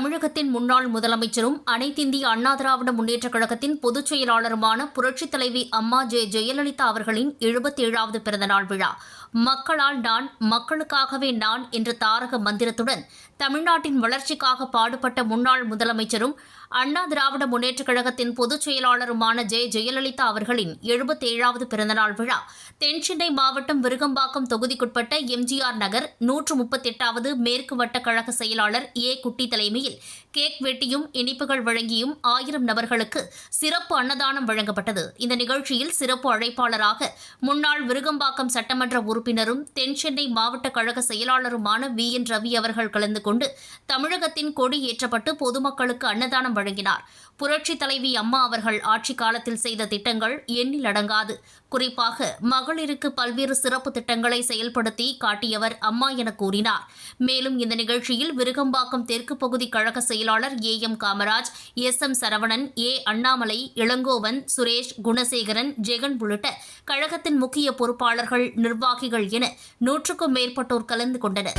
தமிழகத்தின் முன்னாள் முதலமைச்சரும் அனைத்திந்திய அண்ணா திராவிட முன்னேற்றக் கழகத்தின் பொதுச் செயலாளருமான புரட்சித் தலைவி அம்மா ஜெ. ஜெயலலிதா அவர்களின் எழுபத்தேழாவது பிறந்தநாள் விழா. மக்களால் நான் மக்களுக்காகவே நான் என்ற தாரக மந்திரத்துடன் தமிழ்நாட்டின் வளர்ச்சிக்காக பாடுபட்ட முன்னாள் முதலமைச்சரும் அண்ணா திராவிட முன்னேற்றக் கழகத்தின் பொதுச் செயலாளருமான ஜெ. ஜெயலலிதா அவர்களின் எழுபத்தேழாவது பிறந்தநாள் விழா. தென்சென்னை மாவட்டம் விருகம்பாக்கம் தொகுதிக்குட்பட்ட எம்ஜிஆர் நகர் நூற்று முப்பத்தெட்டாவது மேற்கு வட்ட கழக செயலாளர் ஏ. குட்டி தலைமையில் நிகழ்ச்சியில் கேக் வெட்டியும் இனிப்புகள் வழங்கியும் ஆயிரம் நபர்களுக்கு சிறப்பு அன்னதானம் வழங்கப்பட்டது. இந்த நிகழ்ச்சியில் சிறப்பு அழைப்பாளராக முன்னாள் விருகம்பாக்கம் சட்டமன்ற உறுப்பினரும் தென்சென்னை மாவட்ட கழக செயலாளருமான வி. என். ரவி அவர்கள் கலந்து கொண்டு தமிழகத்தின் கொடி ஏற்றப்பட்டு பொதுமக்களுக்கு அன்னதானம் வழங்கினார். புரட்சி தலைவி அம்மா அவர்கள் ஆட்சி காலத்தில் செய்த திட்டங்கள் எண்ணில் அடங்காது. குறிப்பாக மகளிருக்கு பல்வேறு சிறப்பு திட்டங்களை செயல்படுத்தி காட்டியவர் அம்மா என கூறினார். மேலும் இந்த நிகழ்ச்சியில் விருகம்பாக்கம் தெற்கு பகுதி கழக செயலாளர் A M Kamaraj S M Saravanan A Annamalai Elangovan Suresh Gunasekaran Jagan உள்ளிட்ட கழகத்தின் முக்கிய பொறுப்பாளர்கள் நிர்வாகிகள் என நூற்றுக்கும் மேற்பட்டோர் கலந்து கொண்டனர்.